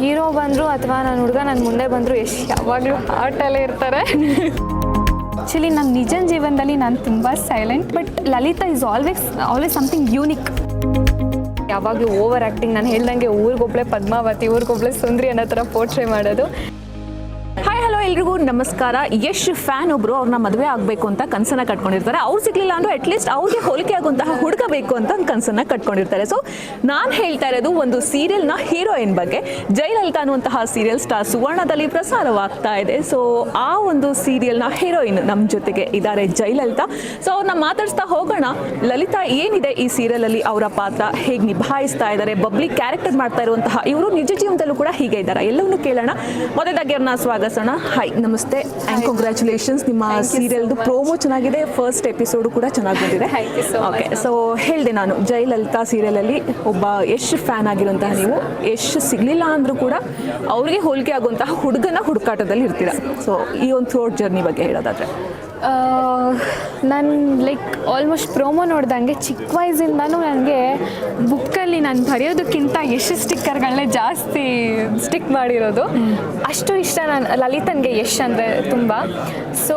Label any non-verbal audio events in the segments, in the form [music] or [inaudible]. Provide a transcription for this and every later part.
Hero ಬಂದ್ರು ಅಥವಾ ನನ್ನ ಹುಡುಗ ನನ್ನ ಮುಂದೆ ಬಂದ್ರು ಎಷ್ಟು ಯಾವಾಗಲೂ ಹಾರ್ಟಲ್ಲೇ ಇರ್ತಾರೆ. ಆಕ್ಚುಲಿ ನನ್ನ ನಿಜ ಜೀವನದಲ್ಲಿ ನಾನು ತುಂಬ silent but Lalitha is always always something unique ಯಾವಾಗಲೂ ಓವರ್ ಆ್ಯಕ್ಟಿಂಗ್ ನಾನು ಹೇಳ್ದಂಗೆ ಊರಿಗೊಬ್ಳೆ ಪದ್ಮಾವತಿ, ಊರಿಗೊಬ್ಳೆ ಸುಂದ್ರಿ ಅನ್ನೋ ಥರ ಪೋರ್ಟ್ರೇ ಮಾಡೋದು. ಹಾಯ್ ಹಲೋ ಎಲ್ರಿಗೂ. ನಮಸ್ಕಾರ. ಯಶ್ ಫ್ಯಾನ್ ಒಬ್ರು ಅವ್ರನ್ನ ಮದುವೆ ಆಗಬೇಕು ಅಂತ ಕನಸನ್ನ ಕಟ್ಕೊಂಡಿರ್ತಾರೆ. ಅವ್ರು ಸಿಗ್ಲಿಲ್ಲ ಅಂದ್ರೆ ಅಟ್ಲೀಸ್ಟ್ ಅವ್ರಿಗೆ ಹೋಲಿಕೆ ಆಗುವಂತಹ ಹುಡುಗ ಬೇಕು ಅಂತ ಕನಸನ್ನ ಕಟ್ಕೊಂಡಿರ್ತಾರೆ. ಸೊ ನಾನು ಹೇಳ್ತಾ ಇರೋದು ಒಂದು ಸೀರಿಯಲ್ನ ಹೀರೋಯಿನ್ ಬಗ್ಗೆ. ಜಯಲಲಿತಾ ಅನ್ನುವಂತಹ ಸೀರಿಯಲ್ ಸ್ಟಾರ್ ಸುವರ್ಣದಲ್ಲಿ ಪ್ರಸಾರವಾಗ್ತಾ ಇದೆ. ಸೊ ಆ ಒಂದು ಸೀರಿಯಲ್ನ ಹೀರೋಯಿನ್ ನಮ್ಮ ಜೊತೆಗೆ ಇದ್ದಾರೆ ಜಯಲಲಿತಾ. ಸೊ ಅವ್ರನ್ನ ಮಾತಾಡಿಸ್ತಾ ಹೋಗೋಣ. ಲಲಿತಾ, ಏನಿದೆ ಈ ಸೀರಿಯಲಲ್ಲಿ ಅವರ ಪಾತ್ರ? ಹೇಗೆ ನಿಭಾಯಿಸ್ತಾ ಇದ್ದಾರೆ ಬಬ್ಲಿ ಕ್ಯಾರೆಕ್ಟರ್ ಮಾಡ್ತಾ ಇರುವಂತಹ ಇವರು ನಿಜ ಜೀವನದಲ್ಲೂ ಕೂಡ ಹೀಗೆ ಇದ್ದಾರೆ ಎಲ್ಲವನ್ನೂ ಕೇಳೋಣ. ಮೊದಲಾಗಿ ಅವ್ರನ್ನ ಸ್ವಾಗತಿಸೋಣ ಹಾಯ್ ನಮಸ್ತೆ ಆ್ಯಂಡ್ ಕಂಗ್ರ್ಯಾಚುಲೇಷನ್ಸ್ ನಿಮ್ಮ ಸೀರಿಯಲ್ದು ಪ್ರೋಮೋ ಚೆನ್ನಾಗಿದೆ. ಫಸ್ಟ್ ಎಪಿಸೋಡು ಕೂಡ ಚೆನ್ನಾಗಿ ಬಂದಿದೆ. ಓಕೆ ಸೊ ಹೇಳಿದೆ ನಾನು ಜಯಲಲಿತಾ ಸೀರಿಯಲಲ್ಲಿ ಒಬ್ಬ ಯಶ್ ಫ್ಯಾನ್ ಆಗಿರುವಂತಹ ನೀವು. ಯಶ್ ಸಿಗಲಿಲ್ಲ ಅಂದರೂ ಕೂಡ ಅವರಿಗೆ ಹೋಲಿಕೆ ಆಗುವಂತಹ ಹುಡುಗನ ಹುಡುಕಾಟದಲ್ಲಿ ಇರ್ತೀರ. ಸೊ ಈ ಒಂದು ಥ್ರೋಟ್ ಜರ್ನಿ ಬಗ್ಗೆ ಹೇಳೋದಾದ್ರೆ. ನಾನು ಲೈಕ್ ಆಲ್ಮೋಸ್ಟ್ ಪ್ರೋಮೋ ನೋಡ್ದಂಗೆ ಚಿಕ್ಕ ವಯಸ್ಸಿಂದನೂ ನನಗೆ ಬುಕ್ಕಲ್ಲಿ ನಾನು ಬರೆಯೋದಕ್ಕಿಂತ ಎಷ್ಟು ಸ್ಟಿಕ್ಕರ್ಗಳನ್ನೇ ಜಾಸ್ತಿ ಸ್ಟಿಕ್ ಮಾಡಿರೋದು. ಅಷ್ಟು ಇಷ್ಟ ನಾನು ಲಲಿತನಿಗೆ ಯಶ್ ಅಂದರೆ ತುಂಬ. ಸೊ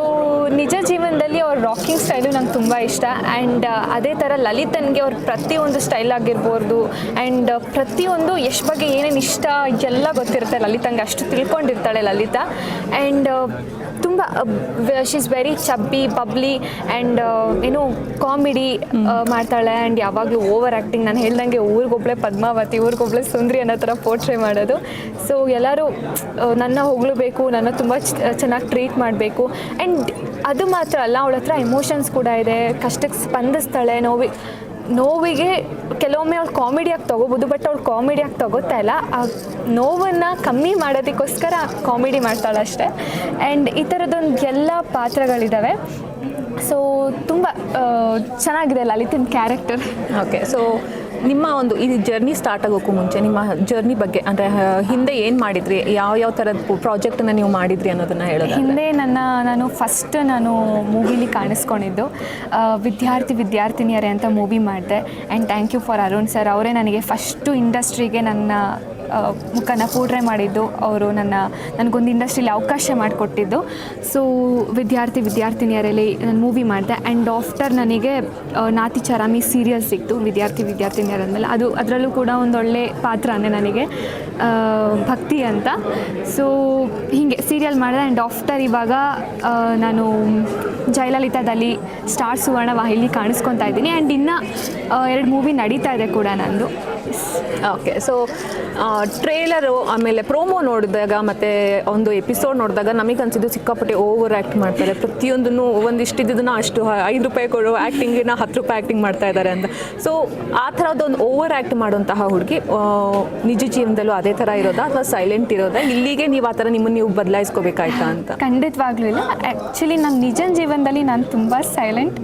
ನಿಜ ಜೀವನದಲ್ಲಿ ಅವ್ರ ರಾಕಿಂಗ್ ಸ್ಟೈಲು ನಂಗೆ ತುಂಬ ಇಷ್ಟ. ಆ್ಯಂಡ್ ಅದೇ ಥರ ಲಲಿತನ್ಗೆ ಅವ್ರ ಪ್ರತಿಯೊಂದು ಸ್ಟೈಲ್ ಆಗಿರ್ಬೋದು. ಆ್ಯಂಡ್ ಪ್ರತಿಯೊಂದು ಯಶ್ ಬಗ್ಗೆ ಏನೇನು ಇಷ್ಟ ಎಲ್ಲ ಗೊತ್ತಿರುತ್ತೆ ಲಲಿತಂಗೆ ಅಷ್ಟು ತಿಳ್ಕೊಂಡಿರ್ತಾಳೆ ಲಲಿತಾ. ಆ್ಯಂಡ್ ತುಂಬ she is very chubby bubbly and ಏನು ಕಾಮಿಡಿ ಮಾಡ್ತಾಳೆ. ಆ್ಯಂಡ್ ಯಾವಾಗಲೂ ಓವರ್ ಆ್ಯಕ್ಟಿಂಗ್ ನಾನು ಹೇಳ್ದಂಗೆ ಊರಿಗೊಬ್ಳೆ ಪದ್ಮಾವತಿ ಊರಿಗೊಬ್ಳೆ ಸುಂದ್ರಿ ಅನ್ನೋ ಥರ ಪೋರ್ಟ್ರೇ ಮಾಡೋದು. ಸೊ ಎಲ್ಲರೂ ನನ್ನ ಹೊಗಳಬೇಕು ನನ್ನ ತುಂಬ ಚೆನ್ನಾಗಿ ಟ್ರೀಟ್ ಮಾಡಬೇಕು. ಆ್ಯಂಡ್ ಅದು ಮಾತ್ರ ಅಲ್ಲ, ಅವಳ ಹತ್ರ ಎಮೋಷನ್ಸ್ ಕೂಡ ಇದೆ, ಕಷ್ಟಕ್ಕೆ ಸ್ಪಂದಿಸ್ತಾಳೆ, ನೋವಿ, ನೋವಿಗೆ ಕೆಲವೊಮ್ಮೆ ಅವ್ಳು ಕಾಮಿಡಿಯಾಗಿ ತೊಗೋಬೋದು ಬಟ್ ಅವ್ಳು ಕಾಮಿಡಿಯಾಗಿ ತಗೋತಾ ಇಲ್ಲ. ಆ ನೋವನ್ನು ಕಮ್ಮಿ ಮಾಡೋದಕ್ಕೋಸ್ಕರ ಕಾಮಿಡಿ ಮಾಡ್ತಾಳೆ ಅಷ್ಟೇ. ಆ್ಯಂಡ್ ಈ ಥರದೊಂದು ಎಲ್ಲ ಪಾತ್ರಗಳಿದ್ದಾವೆ ಸೊ ತುಂಬ ಚೆನ್ನಾಗಿದೆ ಲಲಿತನ್ ಕ್ಯಾರೆಕ್ಟರ್ ಓಕೆ ಸೊ ನಿಮ್ಮ ಒಂದು ಈ ಜರ್ನಿ ಸ್ಟಾರ್ಟ್ ಆಗೋಕ್ಕೂ ಮುಂಚೆ, ನಿಮ್ಮ ಜರ್ನಿ ಬಗ್ಗೆ ಅಂದರೆ ಹಿಂದೆ ಏನು ಮಾಡಿದ್ರಿ? ಯಾವ ಯಾವ ಥರದ ಪ್ರಾಜೆಕ್ಟನ್ನು ನೀವು ಮಾಡಿದ್ರಿ ಅನ್ನೋದನ್ನು ಹೇಳೋದು ಹಿಂದೆ ನನ್ನ, ನಾನು ಫಸ್ಟ್ ನಾನು ಮೂವಿಲಿ ಕಾಣಿಸ್ಕೊಂಡಿದ್ದು. ವಿದ್ಯಾರ್ಥಿ, ವಿದ್ಯಾರ್ಥಿನಿಯರೇ ಅಂತ ಮೂವಿ ಮಾಡಿದೆ. And thank you for Arun sir ಅವರೇ ನನಗೆ ಫಸ್ಟು ಇಂಡಸ್ಟ್ರಿಗೆ ನನ್ನ ಮುಖನ ಪೂಡ್ರೆ ಮಾಡಿದ್ದು. ಅವರು ನನ್ನ, ನನಗೊಂದು ಇಂಡಸ್ಟ್ರಿಲಿ ಅವಕಾಶ ಮಾಡಿಕೊಟ್ಟಿದ್ದು. ಸೊ ವಿದ್ಯಾರ್ಥಿ, ವಿದ್ಯಾರ್ಥಿನಿಯರಲ್ಲಿ ನಾನು ಮೂವಿ ಮಾಡಿದೆ. ಆ್ಯಂಡ್ ಆಫ್ಟರ್ ನನಗೆ ನಾತಿ ಚರಾಮಿ ಸೀರಿಯಲ್ ಸಿಕ್ತು. ವಿದ್ಯಾರ್ಥಿ, ವಿದ್ಯಾರ್ಥಿನಿಯರ ಅಂದಮೇಲೆ ಅದು, ಅದರಲ್ಲೂ ಕೂಡ ಒಂದೊಳ್ಳೆ ಪಾತ್ರನೇ ನನಗೆ ಭಕ್ತಿ ಅಂತ. ಸೊ ಹೀಗೆ ಸೀರಿಯಲ್ ಮಾಡಿದೆ. ಆ್ಯಂಡ್ ಆಫ್ಟರ್ ಇವಾಗ ನಾನು ಜಯಲಲಿತಾದಲ್ಲಿ ಸ್ಟಾರ್ ಸುವರ್ಣ ವಾಹಿನಿ ಕಾಣಿಸ್ಕೊತಾ ಇದ್ದೀನಿ. ಆ್ಯಂಡ್ ಇನ್ನು ಎರಡು ಮೂವಿ ನಡೀತಾ ಇದೆ ಕೂಡ ನಂದು. ಓಕೆ ಸೊ ಟ್ರೇಲರು ಆಮೇಲೆ ಪ್ರೋಮೋ ನೋಡಿದಾಗ ಮತ್ತು ಒಂದು ಎಪಿಸೋಡ್ ನೋಡಿದಾಗ ನಮಗೆ ಅನ್ಸಿದ್ದು ಸಿಕ್ಕಾಪಟ್ಟೆ ಓವರ್ ಆ್ಯಕ್ಟ್ ಮಾಡ್ತಾರೆ. ಪ್ರತಿಯೊಂದನ್ನು ಒಂದಿಷ್ಟಿದ್ದನ್ನ ಅಷ್ಟು ಹ- ಐದು ರೂಪಾಯಿ ಕೊಡು ಆ್ಯಕ್ಟಿಂಗಿನ ಹತ್ತು ರೂಪಾಯಿ ಆ್ಯಕ್ಟಿಂಗ್ ಮಾಡ್ತಾ ಇದ್ದಾರೆ ಅಂತ. ಸೊ ಆ ಥರದ್ದೊಂದು ಓವರ್ ಆ್ಯಕ್ಟ್ ಮಾಡುವಂತಹ ಹುಡುಗಿ ನಿಜ ಜೀವನದಲ್ಲೂ ಅದೇ ಥರ ಇರೋದಾ ಅಥವಾ ಸೈಲೆಂಟ್ ಇರೋದಾ? ಇಲ್ಲಿಗೆ ನೀವು ಆ ಥರ ನಿಮ್ಮನ್ನು ನೀವು ಬದಲಾಯಿಸ್ಕೋಬೇಕಾಯ್ತಾ ಅಂತ. ಖಂಡಿತವಾಗ್ಲೂ ಇಲ್ಲ. ಆ್ಯಕ್ಚುಲಿ ನನ್ನ ನಿಜ ಜೀವನದಲ್ಲಿ ನಾನು ತುಂಬ ಸೈಲೆಂಟ್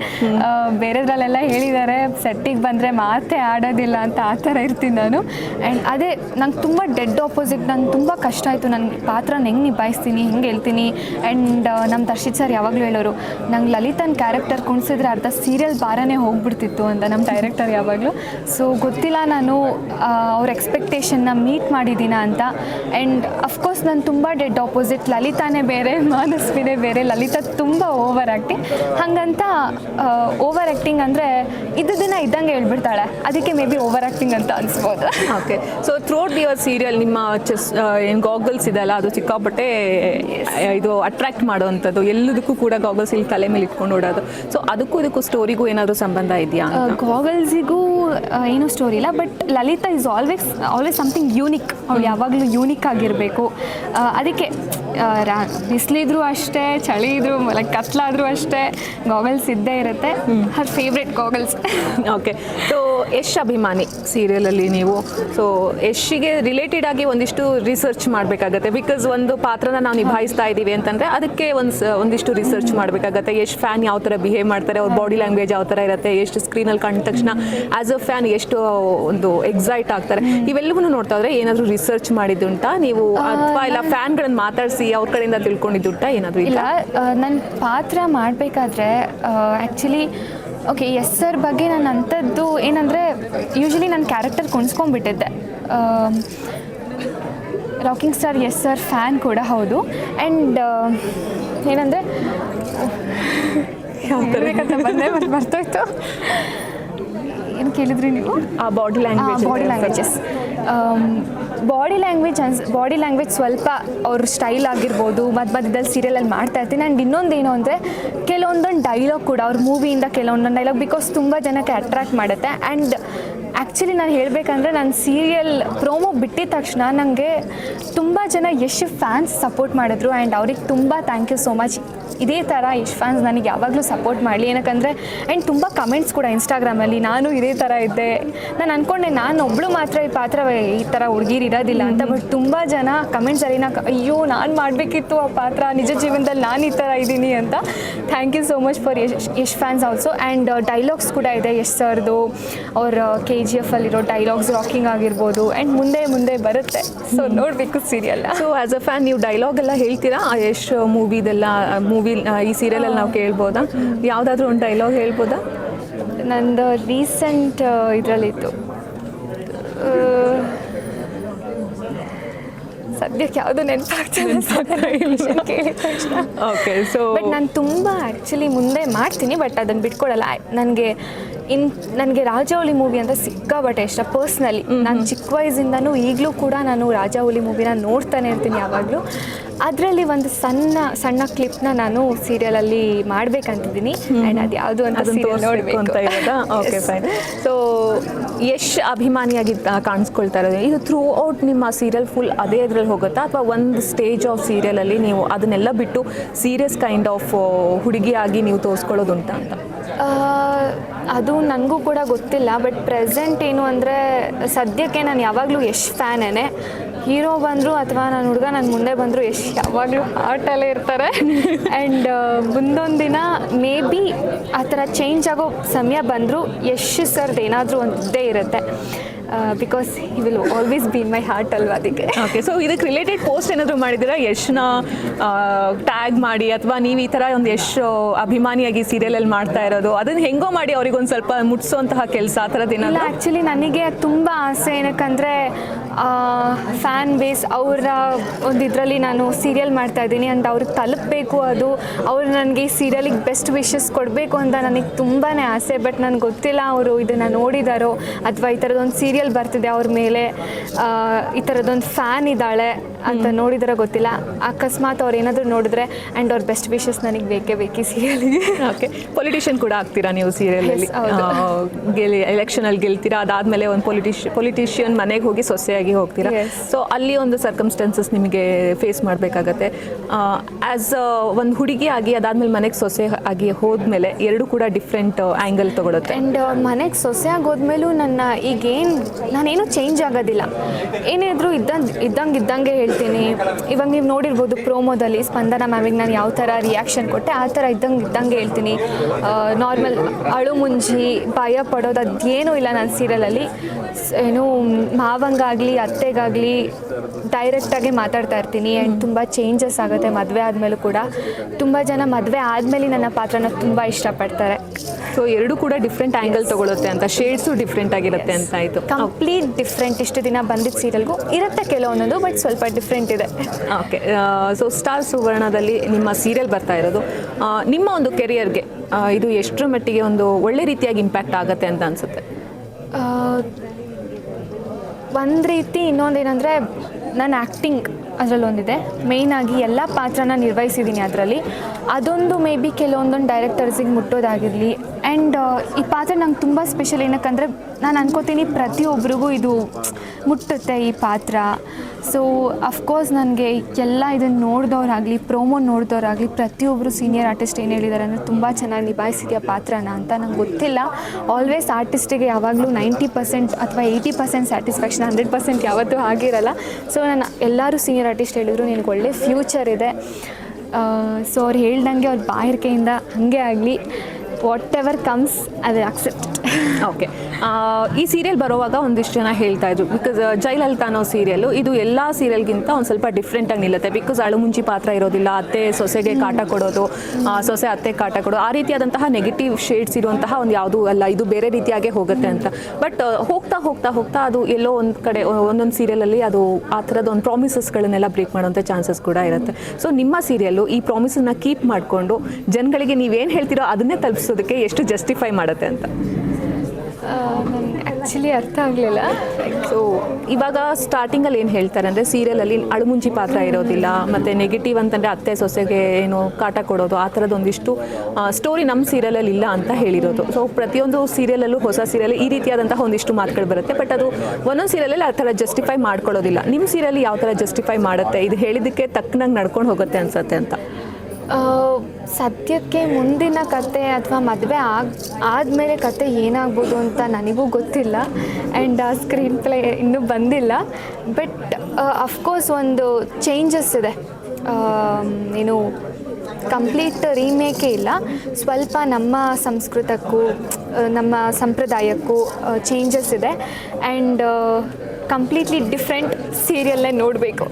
ಬೇರೆದ್ರಲ್ಲೆಲ್ಲ ಹೇಳಿದ್ದಾರೆ ಸೆಟ್ಟಿಗೆ ಬಂದರೆ ಮಾತೇ ಆಡೋದಿಲ್ಲ ಅಂತ ಆ ಥರ ಇರ್ತೀನಿ ನಾನು. ಆ್ಯಂಡ್ ಅದೇ ನಂಗೆ ತುಂಬ ಡೆಡ್ ಆಪೋಸಿಟ್ ನಂಗೆ ತುಂಬ ಕಷ್ಟ ಆಯಿತು. ನನ್ನ ಪಾತ್ರನ ಹೆಂಗೆ ನಿಭಾಯಿಸ್ತೀನಿ, ಹೆಂಗೆ ಹೇಳ್ತೀನಿ. ಆ್ಯಂಡ್ ನಮ್ಮ ದರ್ಶಿತ್ ಸರ್ ಯಾವಾಗಲೂ ಹೇಳೋರು, ನಂಗೆ ಲಲಿತನ್ ಕ್ಯಾರೆಕ್ಟರ್ ಕುಣಿಸಿದ್ರೆ ಅರ್ಧ ಸೀರಿಯಲ್ ಬಾರನೇ ಹೋಗ್ಬಿಡ್ತಿತ್ತು ಅಂತ ನಮ್ಮ ಡೈರೆಕ್ಟರ್ ಯಾವಾಗಲೂ. ಸೊ ಗೊತ್ತಿಲ್ಲ ನಾನು ಅವ್ರ ಎಕ್ಸ್ಪೆಕ್ಟೇಷನ್ನ ಮೀಟ್ ಮಾಡಿದ್ದೀನ ಅಂತ. ಆ್ಯಂಡ್ ಅಫ್ಕೋರ್ಸ್ ನಾನು ತುಂಬ ಡೆಡ್ ಆಪೋಸಿಟ್ ಲಲಿತಾನೇ ಬೇರೆ, ಮಾನಸ್ವಿನೇ ಬೇರೆ. ಲಲಿತಾ ತುಂಬ ಓವರ್ ಆ್ಯಕ್ಟಿಂಗ್ ಹಾಗಂತ ಓವರ್ ಆ್ಯಕ್ಟಿಂಗ್ ಅಂದರೆ ದಿನ ಇದ್ದಂಗೆ ಹೇಳ್ಬಿಡ್ತಾಳೆ. ಅದಕ್ಕೆ ಮೇ ಬಿ ಓವರ್ ಆ್ಯಕ್ಟಿಂಗ್ ಅಂತ. ಅನಿಸ್ಬೋದು. Okay so throughout your serial ನಿಮ್ಮ ಚೆಸ್ ಏನು ಗಾಗಲ್ಸ್ ಇದೆಯಲ್ಲ ಅದು ಸಿಕ್ಕಾಪಟ್ಟೆ ಇದು ಅಟ್ರಾಕ್ಟ್ ಮಾಡುವಂಥದ್ದು. ಎಲ್ಲದಕ್ಕೂ ಕೂಡ ಗಾಗಲ್ಸ್ ಇಲ್ಲಿ ತಲೆ ಮೇಲೆ ಇಟ್ಕೊಂಡು ಓಡೋದು ಸೊ ಅದಕ್ಕೂ ಇದಕ್ಕೂ ಸ್ಟೋರಿಗೂ ಏನಾದರೂ ಸಂಬಂಧ ಇದೆಯಾ ಗಾಗಲ್ಸಿಗೂ ಏನೂ ಸ್ಟೋರಿ ಇಲ್ಲ but Lalitha is always always something unique ಅವಳು ಯಾವಾಗಲೂ ಯೂನಿಕ್ ಆಗಿರಬೇಕು. ಅದಕ್ಕೆ ಬಿಸಿಲಿದ್ರು ಅಷ್ಟೇ ಚಳಿ ಇದ್ರು ಲೈಕ್ ಕತ್ಲಾದರೂ ಅಷ್ಟೇ ಗಾಗಲ್ಸ್ ಇದ್ದೇ ಇರುತ್ತೆ. Her favourite goggles okay so Yash ಅಭಿಮಾನಿ ಸೀರಿಯಲಲ್ಲಿ ನೀವು. ಸೊ ಯಶ್ಗೆ ರಿಲೇಟೆಡ್ ಆಗಿ ಒಂದಿಷ್ಟು ರಿಸರ್ಚ್ ಮಾಡಬೇಕಾಗತ್ತೆ. ಬಿಕಾಸ್ ಒಂದು ಪಾತ್ರನ ನಾವು ನಿಭಾಯಿಸ್ತಾ ಇದ್ದೀವಿ ಅಂತಂದರೆ ಅದಕ್ಕೆ ಒಂದು ಒಂದಿಷ್ಟು ರಿಸರ್ಚ್ ಮಾಡಬೇಕಾಗತ್ತೆ. ಯಶ್ ಫ್ಯಾನ್ ಯಾವ ಥರ ಬಿಹೇವ್ ಮಾಡ್ತಾರೆ ಅವ್ರ ಬಾಡಿ ಲ್ಯಾಂಗ್ವೇಜ್ ಯಾವ ಥರ ಇರುತ್ತೆ ಎಷ್ಟು ಸ್ಕ್ರೀನಲ್ಲಿ ಕಂಡ ತಕ್ಷಣ ಆ್ಯಸ್ ಅ ಫ್ಯಾನ್ ಎಷ್ಟು ಒಂದು ಎಕ್ಸೈಟ್ ಆಗ್ತಾರೆ. ಇವೆಲ್ಲವನ್ನೂ ನೋಡ್ತಾ ಇದ್ರೆ ಏನಾದರೂ ರಿಸರ್ಚ್ ಮಾಡಿದ್ದುಂಟಾ ನೀವು ಅಥವಾ ಇಲ್ಲ ಫ್ಯಾನ್ಗಳನ್ನು ಮಾತಾಡಿಸಿ ಅವ್ರ ಕಡೆಯಿಂದ ತಿಳ್ಕೊಂಡಿದ್ದುಂಟಾ ಏನಾದರೂ ಇಲ್ಲ ಇಲ್ಲ ನನ್ನ ಪಾತ್ರ ಮಾಡಬೇಕಾದ್ರೆ ಆ್ಯಕ್ಚುಲಿ ಓಕೆ ಎಸ್ ಸರ್ ಬಗ್ಗೆ ನಾನು ಅಂಥದ್ದು ಏನಂದರೆ ಯೂಶ್ವಲಿ ನನ್ನ character ಕುಣಿಸ್ಕೊಂಡ್ಬಿಟ್ಟಿದ್ದೆ. Rocking star Yash sir fan ಕೂಡ ಹೌದು. ಆ್ಯಂಡ್ ಏನಂದರೆ ಹೇಳ್ಬೇಕಂತ ಬಂದೆ ಮತ್ತೆ ಬರ್ತೋಯ್ತು ಏನು ಕೇಳಿದ್ರಿ ನೀವು? ಆ body language body languages body language ಅನ್ಸ್ body language ಸ್ವಲ್ಪ ಅವ್ರ ಸ್ಟೈಲ್ ಆಗಿರ್ಬೋದು ಮತ್ತು ಮಧ್ಯದಲ್ಲಿ ಸೀರಿಯಲಲ್ಲಿ ಮಾಡ್ತಾ ಇರ್ತೀನಿ. ಆ್ಯಂಡ್ ಇನ್ನೊಂದೇನು ಅಂದರೆ ಕೆಲವೊಂದೊಂದು ಡೈಲಾಗ್ ಕೂಡ ಅವ್ರ ಮೂವಿಯಿಂದ ಕೆಲವೊಂದೊಂದು ಡೈಲಾಗ್ ಬಿಕಾಸ್ ತುಂಬ ಜನಕ್ಕೆ ಅಟ್ರ್ಯಾಕ್ಟ್ ಮಾಡುತ್ತೆ. ಆ್ಯಂಡ್ ಆ್ಯಕ್ಚುಲಿ ನಾನು ಹೇಳಬೇಕಂದ್ರೆ ನಾನು ಸೀರಿಯಲ್ ಪ್ರೋಮೋ ಬಿಟ್ಟಿದ ತಕ್ಷಣ ನನಗೆ ತುಂಬ ಜನ ಎಷ್ಟು ಫ್ಯಾನ್ಸ್ ಸಪೋರ್ಟ್ ಮಾಡಿದ್ರು. ಆ್ಯಂಡ್ ಅವ್ರಿಗೆ ತುಂಬ ಥ್ಯಾಂಕ್ ಯು ಸೋ ಮಚ್ ಇದೇ ಥರ ಇಶ್ ಫ್ಯಾನ್ಸ್ ನನಗೆ ಯಾವಾಗಲೂ ಸಪೋರ್ಟ್ ಮಾಡಲಿ. ಏನಕ್ಕಂದರೆ ಆ್ಯಂಡ್ ತುಂಬ ಕಮೆಂಟ್ಸ್ ಕೂಡ ಇನ್ಸ್ಟಾಗ್ರಾಮಲ್ಲಿ ನಾನು ಇದೇ ಥರ ಇದ್ದೆ. ನಾನು ಅಂದ್ಕೊಂಡೆ ನಾನು ಒಬ್ಬಳು ಮಾತ್ರ ಈ ಪಾತ್ರ ಈ ಥರ ಹುಡುಗಿರು ಇರೋದಿಲ್ಲ ಅಂತ ಬಟ್ ತುಂಬ ಜನ ಕಮೆಂಟ್ಸಲ್ಲಿ ನಾ ಅಯ್ಯೋ ನಾನು ಮಾಡಬೇಕಿತ್ತು ಆ ಪಾತ್ರ ನಿಜ ಜೀವನದಲ್ಲಿ ನಾನು ಈ ಥರ ಇದ್ದೀನಿ ಅಂತ. Thank you so much for Yash Yash fans also and dialogues ಕೂಡ ಇದೆ ಯಶ್ ಸರ್ದು. ಅವ್ರ ಕೆ ಜಿ ಎಫ್ ಅಲ್ಲಿರೋ ಡೈಲಾಗ್ಸ್ ರಾಕಿಂಗ್ ಆಗಿರ್ಬೋದು. ಆ್ಯಂಡ್ ಮುಂದೆ ಮುಂದೆ ಬರುತ್ತೆ. ಸೊ ನೋಡಬೇಕು serial so as a fan ನೀವು ಡೈಲಾಗ್ ಎಲ್ಲ ಹೇಳ್ತೀರಾ? ಆ ಯಶ್ ಮೂವಿದೆಲ್ಲ ಮೂವಿ ಈ ಸೀರಿಯಲಲ್ಲಿ ನಾವು ಕೇಳ್ಬೋದಾ? ಯಾವುದಾದ್ರೂ ಒಂದು ಡೈಲಾಗ್ ಹೇಳ್ಬೋದಾ? ನಂದು ರೀಸೆಂಟ್ ಇದರಲ್ಲಿತ್ತು. ಸದ್ಯಕ್ಕೆ ಯಾವುದು ನೆನಪಾಗ್ತದೆ ಓಕೆ ಸೊ ಬಟ್ ನಾನು ತುಂಬ ಆ್ಯಕ್ಚುಲಿ ಮುಂದೆ ಮಾಡ್ತೀನಿ ಬಟ್ ಅದನ್ನು ಬಿಟ್ಕೊಡಲ್ಲ. ನನಗೆ ಇನ್ ನನಗೆ ರಾಜಾವಳಿ ಮೂವಿ ಅಂದರೆ ಸಿಕ್ಕಾಬಟ್ಟೆ ಇಷ್ಟ ಪರ್ಸ್ನಲಿ ನಾನು ಚಿಕ್ಕ ವಯಸ್ಸಿಂದನೂ ಈಗಲೂ ಕೂಡ ನಾನು ರಾಜಾವಳಿ ಮೂವಿನ ನೋಡ್ತಾನೆ ಇರ್ತೀನಿ ಯಾವಾಗಲೂ. ಅದರಲ್ಲಿ ಒಂದು ಸಣ್ಣ ಸಣ್ಣ ಕ್ಲಿಪ್ನ ನಾನು ಸೀರಿಯಲಲ್ಲಿ ಮಾಡ್ಬೇಕಂತಿದ್ದೀನಿ. ಆ್ಯಂಡ್ ಅದು ಯಾವುದು ಅಂತ ಓಕೆ. ಫೈನ್ ಸೊ ಯಶ್ ಅಭಿಮಾನಿಯಾಗಿ ಕಾಣಿಸ್ಕೊಳ್ತಾ ಇರೋದು. ಇದು ಥ್ರೂ ಔಟ್ ನಿಮ್ಮ ಸೀರಿಯಲ್ ಫುಲ್ ಅದೇ ಇದ್ರಲ್ಲಿ ಹೋಗುತ್ತಾ? ಅಥವಾ ಒಂದು ಸ್ಟೇಜ್ ಆಫ್ ಸೀರಿಯಲಲ್ಲಿ ನೀವು ಅದನ್ನೆಲ್ಲ ಬಿಟ್ಟು ಸೀರಿಯಸ್ ಕೈಂಡ್ ಆಫ್ ಹುಡುಗಿಯಾಗಿ ನೀವು ತೋರಿಸ್ಕೊಳ್ಳೋದುಂಟ ಅಂತ? ಅದು ನನಗೂ ಕೂಡ ಗೊತ್ತಿಲ್ಲ ಬಟ್ ಪ್ರೆಸೆಂಟ್ ಏನು ಅಂದರೆ ಸದ್ಯಕ್ಕೆ ನಾನು ಯಾವಾಗಲೂ ಯಶ್ ಫ್ಯಾನೇ ಹೀರೋ ಬಂದರು ಅಥವಾ ನನ್ನ ಹುಡುಗ ನನ್ನ ಮುಂದೆ ಬಂದರು ಯಶ್ ಯಾವಾಗಲೂ ಆರ್ಟಲ್ಲೇ ಇರ್ತಾರೆ. [laughs] ಆ್ಯಂಡ್ ಮುಂದೊಂದು ದಿನ ಮೇ ಬಿ ಆ ಥರ ಚೇಂಜ್ ಆಗೋ ಸಮಯ ಬಂದರೂ ಯಶ್ ಸರ್ದು ಏನಾದರೂ ಒಂದು ಇರುತ್ತೆ. Because he will always be my heart ಅಲ್ವಾ ಅದಕ್ಕೆ? ಓಕೆ ಸೊ ಇದಕ್ಕೆ ರಿಲೇಟೆಡ್ ಪೋಸ್ಟ್ ಏನಾದರೂ ಮಾಡಿದ್ದೀರಾ? ಯಶ್ನ ಟ್ಯಾಗ್ ಮಾಡಿ ಅಥವಾ ನೀವು ಈ ಥರ ಒಂದು ಯಶ್ ಅಭಿಮಾನಿಯಾಗಿ ಸೀರಿಯಲಲ್ಲಿ ಮಾಡ್ತಾ ಇರೋದು ಅದನ್ನು ಹೆಂಗೋ ಮಾಡಿ ಅವ್ರಿಗೆ ಒಂದು ಸ್ವಲ್ಪ ಮುಟ್ಸೋಂತಹ ಕೆಲಸ ಆ ಥರದ್ದು ಏನಾದ್ರು? ಆ್ಯಕ್ಚುಲಿ ನನಗೆ ತುಂಬ ಆಸೆ ಏನಕ್ಕಂದರೆ ಫ್ಯಾನ್ ಬೇಸ್ ಅವರ ಒಂದು ಇದರಲ್ಲಿ ನಾನು ಸೀರಿಯಲ್ ಮಾಡ್ತಾ ಇದ್ದೀನಿ ಅಂತ ಅವ್ರಿಗೆ ತಲುಪಬೇಕು ಅದು ಅವ್ರು ನನಗೆ ಈ ಸೀರಿಯಲಿಗೆ ಬೆಸ್ಟ್ ವಿಶಸ್ ಕೊಡಬೇಕು ಅಂತ ನನಗೆ ತುಂಬಾ ಆಸೆ ಬಟ್ ನನಗೆ ಗೊತ್ತಿಲ್ಲ ಅವರು ಇದನ್ನು ನೋಡಿದಾರೋ ಅಥವಾ ಈ ಥರದೊಂದು ಸೀರಿಯಲ್ ಬರ್ತಿದೆ ಅವ್ರ ಮೇಲೆ ಈ ಥರದ್ದೊಂದು ಫ್ಯಾನ್ ಇದ್ದಾಳೆ. ಅಂತ ನೋಡಿದ್ರೆ ಗೊತ್ತಿಲ್ಲ. ಅಕಸ್ಮಾತ್ ಅವ್ರು ಏನಾದರೂ ನೋಡಿದ್ರೆ ಆ್ಯಂಡ್ ಅವ್ರ ಬೆಸ್ಟ್ ವಿಶಸ್ ನನಗೆ ಬೇಕೇ ಬೇಕು ಸೀರಿಯಲ್ ಸೀರಿಯಲ್ಗೆ ಓಕೆ ಪೊಲಿಟಿಷಿಯನ್ ಕೂಡ ಆಗ್ತೀರಾ ನೀವು ಸೀರಿಯಲಲ್ಲಿ ಗೆಲಿ. ಗೆಲ್ಲಿ ಎಲೆಕ್ಷನಲ್ಲಿ ಗೆಲ್ತೀರಾ? ಅದಾದಮೇಲೆ ಒಂದು ಪೊಲಿಟಿಷ್ ಪೊಲಿಟಿಷಿಯನ್ ಮನೆಗೆ ಹೋಗಿ ಸೊಸೆಯಾಗಿ ಹೋಗ್ತೀರಾ. ಸೊ ಅಲ್ಲಿ ಒಂದು ಸರ್ಕಮ್ಸ್ಟೆನ್ಸಸ್ ನಿಮಗೆ ಫೇಸ್ ಮಾಡಬೇಕಾಗತ್ತೆ. ಆ್ಯಸ್ ಒಂದು ಹುಡುಗಿ ಆಗಿ ಅದಾದಮೇಲೆ ಮನೆಗೆ ಸೊಸೆ ಆಗಿ ಹೋದ್ಮೇಲೆ ಎರಡು ಕೂಡ ಡಿಫ್ರೆಂಟ್ ಆ್ಯಂಗಲ್ ತೊಗೊಳುತ್ತೆ. ಆ್ಯಂಡ್ ಮನೆಗೆ ಸೊಸೆ ಆಗೋದ್ಮೇಲೂ ನನ್ನ ಈಗೇನು ನಾನೇನು ಚೇಂಜ್ ಆಗೋದಿಲ್ಲ. ಏನೇ ಇದ್ರೂ ಇದ್ದಂಗೆ ಇದ್ದಂಗೆ ಇದ್ದಂಗೆ ಹೇಳ್ತೀನಿ. ಇವಾಗ ನೀವು ನೋಡಿರ್ಬೋದು ಪ್ರೋಮೋದಲ್ಲಿ ಸ್ಪಂದನ ಮ್ಯಾಮಿಗೆ ನಾನು ಯಾವ ಥರ ರಿಯಾಕ್ಷನ್ ಕೊಟ್ಟೆ ಆ ಥರ ಇದ್ದಂಗೆ ಇದ್ದಂಗೆ ಹೇಳ್ತೀನಿ. ನಾರ್ಮಲ್ ಅಳು ಮುಂಜಿ ಭಯ ಪಡೋದು ಅದೇನೂ ಇಲ್ಲ ನನ್ನ ಸೀರಿಯಲಲ್ಲಿ. ಏನು ಮಾವಂಗಾಗಲಿ ಅತ್ತೆಗಾಗಲಿ ಡೈರೆಕ್ಟಾಗಿ ಮಾತಾಡ್ತಾ ಇರ್ತೀನಿ. ಆ್ಯಂಡ್ ತುಂಬ ಚೇಂಜಸ್ ಆಗುತ್ತೆ ಮದುವೆ ಆದಮೇಲೂ ಕೂಡ. ತುಂಬ ಜನ ಮದುವೆ ಆದಮೇಲೆ ನನ್ನ ಪಾತ್ರನ ತುಂಬ ಇಷ್ಟಪಡ್ತಾರೆ. ಸೊ ಎರಡು ಕೂಡ ಡಿಫ್ರೆಂಟ್ ಆ್ಯಂಗಲ್ ತಗೊಳುತ್ತೆ ಅಂತ. ಶೇಡ್ಸು ಡಿಫ್ರೆಂಟ್ ಆಗಿರುತ್ತೆ ಅಂತ ಆಯಿತು. ಕಂಪ್ಲೀಟ್ ಡಿಫ್ರೆಂಟ್ ಇಷ್ಟು ದಿನ ಬಂದಿದ್ದ ಸೀರಿಯಲ್ಗೂ ಇರುತ್ತೆ ಕೆಲವೊಂದೊಂದು ಬಟ್ ಸ್ವಲ್ಪ ಡಿಫ್ರೆಂಟ್ ಇದೆ. ಓಕೆ ಸೊ ಸ್ಟಾರ್ ಸುವರ್ಣದಲ್ಲಿ ನಿಮ್ಮ ಸೀರಿಯಲ್ ಬರ್ತಾ ಇರೋದು. ನಿಮ್ಮ ಒಂದು ಕೆರಿಯರ್ಗೆ ಇದು ಎಷ್ಟರ ಮಟ್ಟಿಗೆ ಒಂದು ಒಳ್ಳೆ ರೀತಿಯಾಗಿ ಇಂಪ್ಯಾಕ್ಟ್ ಆಗುತ್ತೆ ಅಂತ ಅನಿಸುತ್ತೆ? ಒಂದು ರೀತಿ ಇನ್ನೊಂದೇನೆಂದರೆ ನನ್ನ ಆ್ಯಕ್ಟಿಂಗ್ ಅದರಲ್ಲೊಂದಿದೆ. ಮೇಯ್ನಾಗಿ ಎಲ್ಲ ಪಾತ್ರನ ನಿರ್ವಹಿಸಿದ್ದೀನಿ ಅದರಲ್ಲಿ. ಅದೊಂದು ಮೇ ಬಿ ಕೆಲವೊಂದೊಂದು ಡೈರೆಕ್ಟರ್ಸಿಗೆ ಮುಟ್ಟೋದಾಗಿರಲಿ ಆ್ಯಂಡ್ ಈ ಪಾತ್ರ ನಂಗೆ ತುಂಬ ಸ್ಪೆಷಲ್ ಏನಕ್ಕಂದರೆ ನಾನು ಅನ್ಕೋತೀನಿ ಪ್ರತಿಯೊಬ್ಬರಿಗೂ ಇದು ಮುಟ್ಟುತ್ತೆ ಈ ಪಾತ್ರ. ಸೊ ಅಫ್ಕೋರ್ಸ್ ನನಗೆ ಎಲ್ಲ ಇದನ್ನು ನೋಡಿದವ್ರಾಗಲಿ ಪ್ರೋಮೋ ನೋಡಿದವ್ರಾಗಲಿ ಪ್ರತಿಯೊಬ್ಬರು ಸೀನಿಯರ್ ಆರ್ಟಿಸ್ಟ್ ಏನು ಹೇಳಿದ್ದಾರೆ ಅಂದರೆ ತುಂಬ ಚೆನ್ನಾಗಿ ನಿಭಾಯಿಸಿದೆಯಾ ಪಾತ್ರನ ಅಂತ ನಂಗೆ ಗೊತ್ತಿಲ್ಲ. ಆಲ್ವೇಸ್ ಆರ್ಟಿಸ್ಟಿಗೆ ಯಾವಾಗಲೂ ನೈಂಟಿ ಪರ್ಸೆಂಟ್ ಅಥವಾ eighty percent satisfaction hundred percent ಯಾವತ್ತೂ ಆಗಿರಲ್ಲ. ಸೊ ನಾನು ಎಲ್ಲರೂ ಸೀನಿಯರ್ ಆರ್ಟಿಸ್ಟ್ ಹೇಳಿದ್ರು ನಿನಗೆ ಒಳ್ಳೆ ಫ್ಯೂಚರ್ ಇದೆ. ಸೊ ಅವ್ರು ಹೇಳ್ದಂಗೆ ಅವ್ರ ಬಾಯಿರಿಕೆಯಿಂದ ಹಾಗೆ ಆಗಲಿ. ವಾಟ್ ಎವರ್ ಕಮ್ಸ್ ಅದು ಅಕ್ಸೆಪ್ಟ್ ಓಕೆ ಈ ಸೀರಿಯಲ್ ಬರುವಾಗ ಒಂದಿಷ್ಟು ಜನ ಹೇಳ್ತಾ ಇದ್ರು. ಬಿಕಾಸ್ ಜಯಲಲಿತಾ ಅನ್ನೋ ಸೀರಿಯಲ್ ಇದು ಎಲ್ಲ ಸೀರಿಯಲ್ಗಿಂತ ಒಂದು ಸ್ವಲ್ಪ ಡಿಫ್ರೆಂಟ್ ಆಗಿ ನಿಲ್ಲುತ್ತೆ. ಬಿಕಾಸ್ ಅಳುಮುಂಚಿ ಪಾತ್ರ ಇರೋದಿಲ್ಲ ಅತ್ತೆ ಸೊಸೆಗೆ ಕಾಟ ಕೊಡೋದು ಸೊಸೆ ಅತ್ತೆ ಕಾಟ ಕೊಡೋದು ಆ ರೀತಿಯಾದಂತಹ ನೆಗೆಟಿವ್ ಶೇಡ್ಸ್ ಇರುವಂತಹ ಒಂದು ಯಾವುದೂ ಅಲ್ಲ. ಇದು ಬೇರೆ ರೀತಿಯಾಗೇ ಹೋಗುತ್ತೆ ಅಂತ. ಬಟ್ ಹೋಗ್ತಾ ಹೋಗ್ತಾ ಹೋಗ್ತಾ ಅದು ಎಲ್ಲೋ ಒಂದು ಕಡೆ ಒಂದೊಂದು ಸೀರಿಯಲಲ್ಲಿ ಅದು ಆ ಥರದ ಒಂದು ಪ್ರಾಮಿಸಸ್ಗಳನ್ನೆಲ್ಲ ಬ್ರೇಕ್ ಮಾಡುವಂಥ ಚಾನ್ಸಸ್ ಕೂಡ ಇರುತ್ತೆ. ಸೊ ನಿಮ್ಮ ಸೀರಿಯಲ್ಲು ಈ ಪ್ರಾಮಿಸನ್ನ ಕೀಪ್ ಮಾಡಿಕೊಂಡು ಜನಗಳಿಗೆ ನೀವೇನು ಹೇಳ್ತೀರೋ ಅದನ್ನೇ ತಲುಪಿಸೋದಕ್ಕೆ ಎಷ್ಟು ಜಸ್ಟಿಫೈ ಮಾಡುತ್ತೆ ಅಂತ? ನನಗೆ ಆ್ಯಕ್ಚುಲಿ ಅರ್ಥ ಆಗಲಿಲ್ಲ. ಸೊ ಇವಾಗ ಸ್ಟಾರ್ಟಿಂಗಲ್ಲಿ ಏನು ಹೇಳ್ತಾರೆ ಅಂದರೆ ಸೀರಿಯಲಲ್ಲಿ ಅಳುಮುಂಜಿ ಪಾತ್ರ ಇರೋದಿಲ್ಲ ಮತ್ತು ನೆಗೆಟಿವ್ ಅಂತಂದರೆ ಅತ್ತೆ ಸೊಸೆಗೆ ಏನು ಕಾಟ ಕೊಡೋದು ಆ ಥರದೊಂದಿಷ್ಟು ಒಂದಿಷ್ಟು ಸ್ಟೋರಿ ನಮ್ಮ ಸೀರಿಯಲಲ್ಲಿ ಇಲ್ಲ ಅಂತ ಹೇಳಿರೋದು. ಸೊ ಪ್ರತಿಯೊಂದು ಸೀರಿಯಲಲ್ಲೂ ಹೊಸ ಸೀರಿಯಲ್ ಈ ರೀತಿಯಾದಂತಹ ಒಂದಿಷ್ಟು ಮಾತುಗಳು ಬರುತ್ತೆ ಬಟ್ ಅದು ಒಂದೊಂದು ಸೀರಿಯಲಲ್ಲಿ ಆ ಥರ ಜಸ್ಟಿಫೈ ಮಾಡ್ಕೊಳ್ಳೋದಿಲ್ಲ. ನಿಮ್ಮ ಸೀರಿಯಲ್ ಯಾವ ಥರ ಜಸ್ಟಿಫೈ ಮಾಡುತ್ತೆ? ಇದು ಹೇಳಿದ್ದಕ್ಕೆ ತಕ್ಕನಾಗಿ ನಡ್ಕೊಂಡು ಹೋಗುತ್ತೆ ಅನ್ಸುತ್ತೆ ಅಂತ. ಸದ್ಯಕ್ಕೆ ಮುಂದಿನ ಕತೆ ಅಥವಾ ಮದುವೆ ಆಗ, ಆದಮೇಲೆ ಕತೆ ಏನಾಗ್ಬೋದು ಅಂತ ನನಗೂ ಗೊತ್ತಿಲ್ಲ. ಆ್ಯಂಡ್ ಸ್ಕ್ರೀನ್ ಪ್ಲೇ ಇನ್ನೂ ಬಂದಿಲ್ಲ. ಬಟ್ ಅಫ್ಕೋರ್ಸ್ ಒಂದು ಚೇಂಜಸ್ ಇದೆ. ಏನು ಕಂಪ್ಲೀಟ್ ರೀಮೇಕೇ ಇಲ್ಲ. ಸ್ವಲ್ಪ ನಮ್ಮ ಸಂಸ್ಕೃತಕ್ಕೂ ನಮ್ಮ ಸಂಪ್ರದಾಯಕ್ಕೂ ಚೇಂಜಸ್ ಇದೆ. ಆ್ಯಂಡ್ ಕಂಪ್ಲೀಟ್ಲಿ ಡಿಫ್ರೆಂಟ್ ಸೀರಿಯಲ್ನೇ ನೋಡಬೇಕು.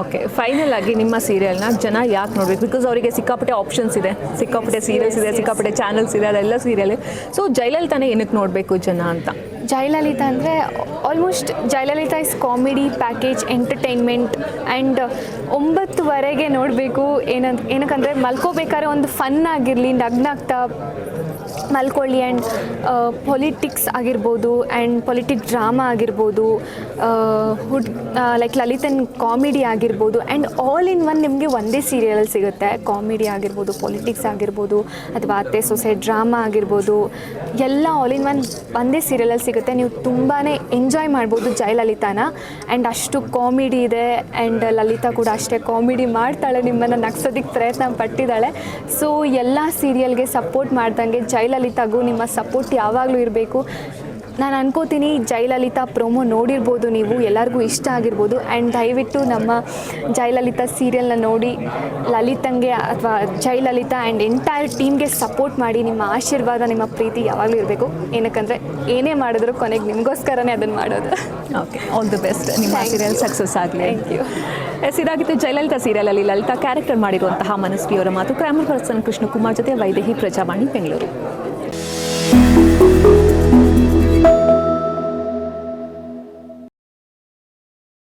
ಓಕೆ ಫೈನಲ್ ಆಗಿ ನಿಮ್ಮ ಸೀರಿಯಲ್ನ ಜನ ಯಾಕೆ ನೋಡ್ಬೇಕು? ಬಿಕಾಸ್ ಅವರಿಗೆ ಸಿಕ್ಕಾಪಟ್ಟೆ ಆಪ್ಷನ್ಸ್ ಇದೆ. ಸಿಕ್ಕಾಪಟ್ಟೆ ಸೀರಿಯಲ್ಸ್ ಇದೆ ಸಿಕ್ಕಾಪಟ್ಟೆ ಚಾನಲ್ಸ್ ಇದೆ ಅದೆಲ್ಲ ಸೀರಿಯಲ್ ಸೊ ಜಯಲಲಿತಾನೇ ಏನಕ್ಕೆ ನೋಡಬೇಕು ಜನ ಅಂತ? ಜಯಲಲಿತಾ ಅಂದರೆ almost Jayalalitha is comedy package entertainment and ಒಂಬತ್ತುವರೆಗೆ ನೋಡಬೇಕು. ಏನಂತ ಏನಕ್ಕಂದರೆ ಮಲ್ಕೋಬೇಕಾದ್ರೆ ಒಂದು ಫನ್ ಆಗಿರಲಿ ನಗ್ನಾಗ್ತಾ ಮಲ್ಕೊಳ್ಳಿ ಆ್ಯಂಡ್ ಪೊಲಿಟಿಕ್ಸ್ ಆಗಿರ್ಬೋದು ಆ್ಯಂಡ್ ಪೊಲಿಟಿಕ್ ಡ್ರಾಮಾ ಆಗಿರ್ಬೋದು ಹುಡ್ ಲೈಕ್ ಲಲಿತನ್ ಕಾಮಿಡಿ ಆಗಿರ್ಬೋದು ಆ್ಯಂಡ್ ಆಲ್ ಇನ್ ಒನ್ ನಿಮಗೆ ಒಂದೇ ಸೀರಿಯಲ್ ಸಿಗುತ್ತೆ. ಕಾಮಿಡಿ ಆಗಿರ್ಬೋದು ಪೊಲಿಟಿಕ್ಸ್ ಆಗಿರ್ಬೋದು, ಅಥವಾ ಅತ್ತೆ, ಸೊಸೆ ಡ್ರಾಮಾ ಆಗಿರ್ಬೋದು, ಎಲ್ಲ ಆಲ್ ಇನ್ ಒನ್ ಒಂದೇ ಸೀರಿಯಲಲ್ಲಿ ಸಿಗುತ್ತೆ. ನೀವು ತುಂಬಾ ಎಂಜಾಯ್ ಮಾಡ್ಬೋದು ಜಯಲಲಿತಾನ ಆ್ಯಂಡ್ ಅಷ್ಟು ಕಾಮಿಡಿ ಇದೆ ಆ್ಯಂಡ್ ಲಲಿತಾ ಕೂಡ ಅಷ್ಟೇ ಕಾಮಿಡಿ ಮಾಡ್ತಾಳೆ ನಿಮ್ಮನ್ನು ನಗ್ಸೋದಕ್ಕೆ ಪ್ರಯತ್ನ ಪಟ್ಟಿದ್ದಾಳೆ. ಸೊ ಎಲ್ಲ ಸೀರಿಯಲ್ಗೆ ಸಪೋರ್ಟ್ ಮಾಡ್ದಂಗೆ ಜಯಲಲಿತಾಗೂ ನಿಮ್ಮ ಸಪೋರ್ಟ್ ಯಾವಾಗಲೂ ಇರಬೇಕು. ನಾನು ಅನ್ಕೋತೀನಿ ಜಯಲಲಿತಾ ಪ್ರೋಮೋ ನೋಡಿರ್ಬೋದು ನೀವು ಎಲ್ಲರಿಗೂ ಇಷ್ಟ ಆಗಿರ್ಬೋದು. ಆ್ಯಂಡ್ ದಯವಿಟ್ಟು ನಮ್ಮ ಜಯಲಲಿತಾ ಸೀರಿಯಲ್ನ ನೋಡಿ ಲಲಿತಂಗೆ ಅಥವಾ ಜಯಲಲಿತಾ ಆ್ಯಂಡ್ ಎಂಟೈರ್ ಟೀಮ್ಗೆ ಸಪೋರ್ಟ್ ಮಾಡಿ ನಿಮ್ಮ ಆಶೀರ್ವಾದ ನಿಮ್ಮ ಪ್ರೀತಿ ಯಾವಾಗಲೂ ಇರಬೇಕು. ಏನಕ್ಕಂದರೆ ಏನೇ ಮಾಡಿದ್ರು ಕೊನೆಗೆ ನಿಮಗೋಸ್ಕರನೇ ಅದನ್ನು ಮಾಡೋದು. ಓಕೆ ಆಲ್ ದಿ ಬೆಸ್ಟ್ ನಿಮ್ಮ ಸೀರಿಯಲ್. ಸಕ್ಸಸ್ ಆಗಲಿ. ಥ್ಯಾಂಕ್ ಯು ಎಸ್, ಇದಾಗಿತ್ತು ಜಯಲಲಿತಾ ಸೀರಿಯಲಲ್ಲಿ ಲಲಿತಾ ಕ್ಯಾರೆಕ್ಟರ್ ಮಾಡಿರುವಂತಹ ಮನಸ್ವಿಯವರ ಮಾತು. ಕ್ಯಾಮರಾ ಪರ್ಸನ್ ಕೃಷ್ಣಕುಮಾರ್ ಜೊತೆ ವೈದೇಹಿ ಪ್ರಜಾವಾಣಿ ಬೆಂಗಳೂರು.